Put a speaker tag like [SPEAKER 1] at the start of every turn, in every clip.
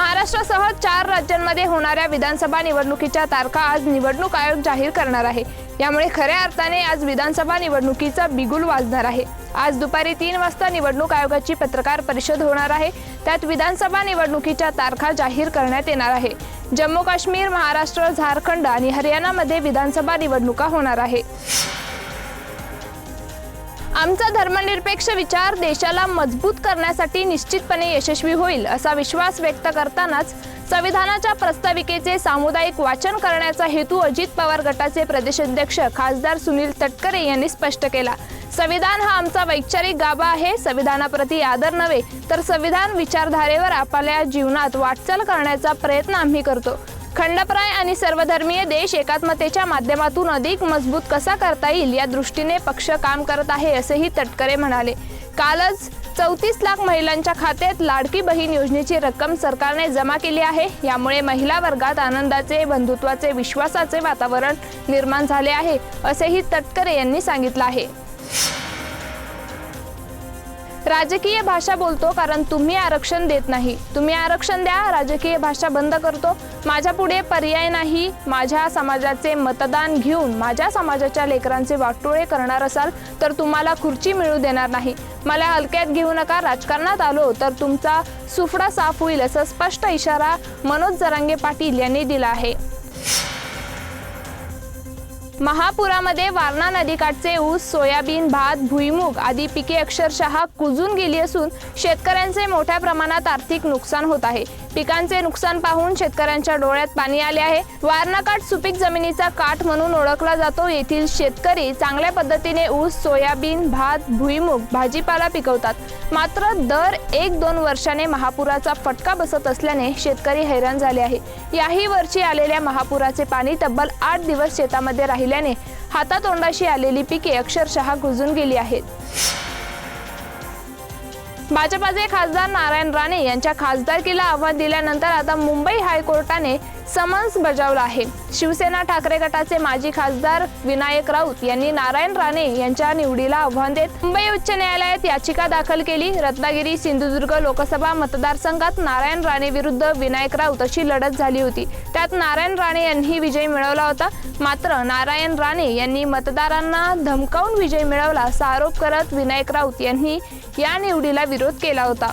[SPEAKER 1] महाराष्ट्रासह चार राज्यांमध्ये होणाऱ्या विधानसभा निवडणुकीच्या तारखा आज निवडणूक आयोग जाहीर करणार आहे. यामुळे खऱ्या अर्थाने आज विधानसभा निवडणुकीचा बिगुल वाजणार आहे. आज दुपारी तीन वाजता निवडणूक आयोगाची पत्रकार परिषद होणार आहे. त्यात विधानसभा निवडणुकीच्या तारखा जाहीर करण्यात येणार आहे. जम्मू काश्मीर महाराष्ट्र झारखंड आणि हरियाणामध्ये विधानसभा निवडणुका होणार आहे. आमचा धर्मनिरपेक्ष विचार देशाला मजबूत करण्यासाठी निश्चितपणे यशस्वी होईल असा विश्वास व्यक्त करतानाच संविधानाच्या प्रस्ताविकेचे सामुदायिक वाचन करण्याचा हेतू अजित पवार गटाचे प्रदेशाध्यक्ष खासदार सुनील तटकरे यांनी स्पष्ट केला. संविधान हा आमचा वैचारिक गाभा आहे संविधानाप्रती आदर नव्हे तर संविधान विचारधारेवर आपल्या जीवनात वाटचाल करण्याचा प्रयत्न आम्ही करतो. खंडप्राय आणि सर्वधर्मीय देश एकात्मतेच्या माध्यमातून अधिक मजबूत कसा करता येईल या दृष्टीने पक्ष काम करत आहे असेही तटकरे म्हणाले. कालच चौतीस लाख महिलांच्या खात्यात लाडकी बहीण योजनेची रक्कम सरकारने जमा केली आहे. यामुळे महिला वर्गात आनंदाचे बंधुत्वाचे विश्वासाचे वातावरण निर्माण झाले आहे असेही तटकरे यांनी सांगितलं आहे. राजकीय भाषा बोलतो कारण तुम्ही आरक्षण देत नाही. तुम्ही आरक्षण द्या राजकीय भाषा बंद करतो. माझ्या पुढे पर्याय नाही. माझ्या समाजाचे मतदान घेऊन माझ्या समाजाच्या लेकरांचे वाटोळे करणार असाल तर तुम्हाला खुर्ची मिळू देणार नाही. मला हलक्यात घेऊ नका राजकारणात आलो तर तुमचा सुफडा साफ होईल असा स्पष्ट इशारा मनोज जरांगे पाटील यांनी दिला आहे. महापुरामध्ये वारणा नदीकाठचे ऊस सोयाबीन भात भुईमूग आदी पिके अक्षरशः कुजून गेली असून शेतकऱ्यांचे मोठ्या प्रमाणात आर्थिक नुकसान होत आहे. पिकांचे नुकसान पाहून शेतकऱ्यांच्या डोळ्यात पाणी आले आहे. वारणाकाठ सुपीक जमिनीचा काठ म्हणून ओळखला जातो. येथील शेतकरी चांगल्या पद्धतीने ऊस सोयाबीन भात भुईमूग भाजीपाला पिकवतात. मात्र दर एक दोन वर्षाने महापुराचा फटका बसत असल्याने शेतकरी हैराण झाले आहे. याही वर्षी आलेल्या महापुराचे पाणी तब्बल आठ दिवस शेतामध्ये राहिल्याने हातातोंडाशी आलेली पिके अक्षरशः कुजून गेली आहेत. भाजपाचे खासदार नारायण राणे यांच्या खासदारकीला आव्हान दिल्यानंतर आता मुंबई हायकोर्टाने समन्स बजावला आहे. शिवसेना ठाकरे गटाचे माजी खासदार विनायक राऊत यांनी नारायण राणे यांच्या निवडीला आव्हान देत मुंबई उच्च न्यायालयात याचिका दाखल केली. रत्नागिरी सिंधुदुर्ग लोकसभा मतदारसंघात नारायण राणे विरुद्ध विनायक राऊत अशी लढत झाली होती. त्यात नारायण राणे यांनी विजय मिळवला होता. मात्र नारायण राणे यांनी मतदारांना धमकावून विजय मिळवला असा आरोप करत विनायक राऊत यांनी या निवडीला विरोध केला होता.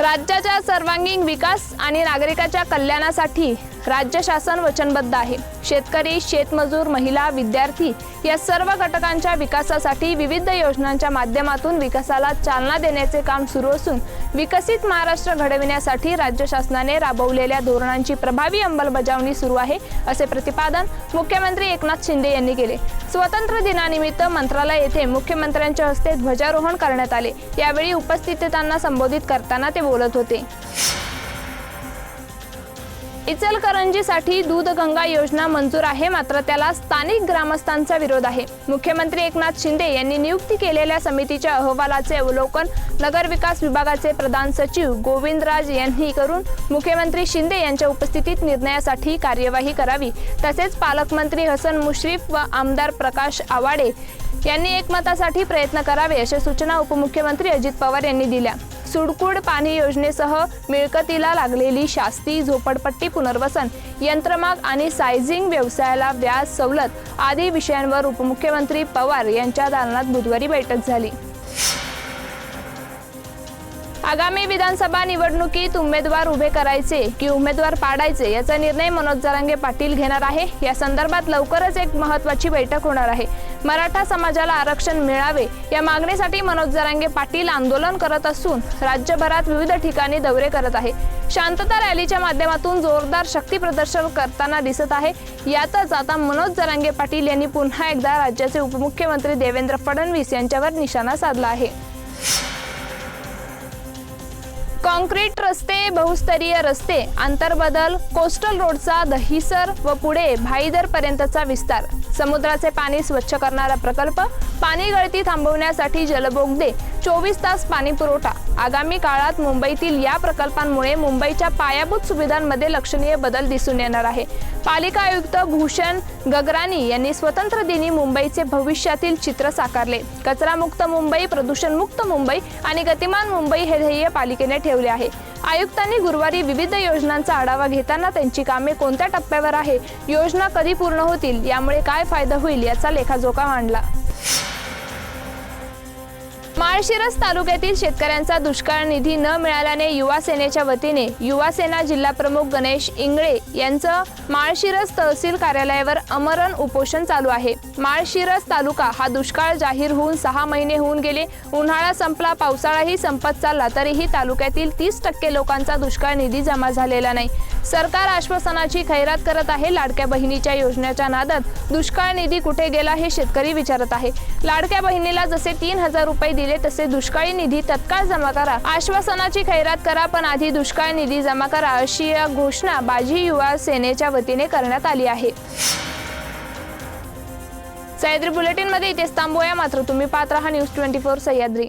[SPEAKER 1] राज्याच्या सर्वांगीण विकास आणि नागरिकाच्या कल्याणासाठी राज्य शासन वचनबद्ध आहे. शेतकरी शेतमजूर महिला विद्यार्थी या सर्व घटकांच्या विकासासाठी विविध योजनांच्या माध्यमातून विकासाला चालना देण्याचे काम सुरू असून विकसित महाराष्ट्र घडविण्यासाठी राज्य शासनाने राबवलेल्या धोरणांची प्रभावी अंमलबजावणी सुरू आहे असे प्रतिपादन मुख्यमंत्री एकनाथ शिंदे यांनी केले. स्वतंत्र दिनानिमित्त मंत्रालय येथे मुख्यमंत्र्यांच्या हस्ते ध्वजारोहण करण्यात आले. यावेळी उपस्थितांना संबोधित करताना ते बोलत होते. इचलकरंजीसाठी दूधगंगा योजना मंजूर आहे मात्र त्याला स्थानिक ग्रामस्थांचा विरोध आहे. मुख्यमंत्री एकनाथ शिंदे यांनी नियुक्ती केलेल्या समितीच्या अहवालाचे अवलोकन नगर विकास विभागाचे प्रधान सचिव गोविंदराज यांनी करून मुख्यमंत्री शिंदे यांच्या उपस्थितीत निर्णयासाठी कार्यवाही करावी. तसेच पालकमंत्री हसन मुश्रीफ व आमदार प्रकाश आवाडे यांनी एकमतासाठी प्रयत्न करावे अशा सूचना उपमुख्यमंत्री अजित पवार यांनी दिल्या. सुडकुड पाणी योजनेसह मिळकतीला लागलेली शास्ती झोपडपट्टी पुनर्वसन यंत्रमाग आणि सायझिंग व्यवसायाला व्याज सवलत आदी विषयांवर उपमुख्यमंत्री पवार यांच्या दालनात बुधवारी बैठक झाली. आगामी विधानसभा निवडणुकीत उमेदवार उभे करायचे की उमेदवार पाडायचे याचा निर्णय मनोज जरांगे पाटील घेणार आहे. या संदर्भात लवकरच एक महत्वाची बैठक होणार आहे. मराठा समाजाला आरक्षण मिळावे या मागणीसाठी मनोज जरांगे पाटील आंदोलन करत असून राज्यभरात विविध ठिकाणी दौरे करत आहे. शांतता रॅलीच्या माध्यमातून जोरदार शक्ती प्रदर्शन करताना दिसत आहे. यातच आता मनोज जरांगे पाटील यांनी पुन्हा एकदा राज्याचे उपमुख्यमंत्री देवेंद्र फडणवीस यांच्यावर निशाणा साधला आहे. कॉन्क्रीट रस्ते बहुस्तरीय रस्ते आंतरबदल कोस्टल रोडचा दहिसर व पुढे भाईदर पर्यंतचा विस्तार. समुद्राचे पाणी स्वच्छ करणारा प्रकल्प पाणी गळती थांबवण्यासाठी जलबोगदे चोवीस तास पाणी पुरवठा. आगामी काळात मुंबईतील या प्रकल्पांमुळे मुंबईच्या पायाभूत सुविधांमध्ये लक्षणीय बदल दिसून येणार आहे. पालिका आयुक्त भूषण गगरानी यांनी स्वतंत्र दिनी मुंबईचे भविष्यातील चित्र साकारले. कचरामुक्त मुंबई प्रदूषणमुक्त मुंबई आणि गतिमान मुंबई हे ध्येय पालिकेने ठेवले आहे. आयुक्तांनी गुरुवारी विविध योजनांचा आढावा घेताना त्यांची कामे कोणत्या टप्प्यावर आहे योजना कधी पूर्ण होतील यामुळे काय फायदा होईल याचा लेखाजोखा मांडला. माळशिरस तालुक्यातील शेतकऱ्यांचा दुष्काळ निधी न मिळाल्याने युवा सेनेच्या वतीने युवा सेना जिल्हा प्रमुख गणेश इंगळे यांचं माळशिरस तहसील कार्यालयावर अमरण उपोषण चालू आहे. माळशिरस तालुका हा दुष्काळ जाहीर होऊन सहा महिने होऊन गेले. उन्हाळा संपला पावसाळाही संपत चालला तरीही तालुक्यातील तीस टक्के लोकांचा दुष्काळ निधी जमा झालेला नाही. सरकार आश्वासनाची खैरात करत आहे. लाडक्या बहिणीच्या योजनेच्या नादात दुष्काळ निधी कुठे गेला हे शेतकरी विचारत आहे. लाडक्या बहिणीला जसे तीन हजार रुपये दिले तसे दुष्काळी निधी तत्काळ जमा करा. आश्वासनाची खैरात करा पण आधी दुष्काळ निधी जमा करा अशी या घोषणा बाजी युवा सेनेच्या वतीने करण्यात आली आहे. सह्याद्री बुलेटिनमध्ये इथेच थांबूया. मात्र तुम्ही पाहत राहा न्यूज ट्वेंटी फोर सह्याद्री.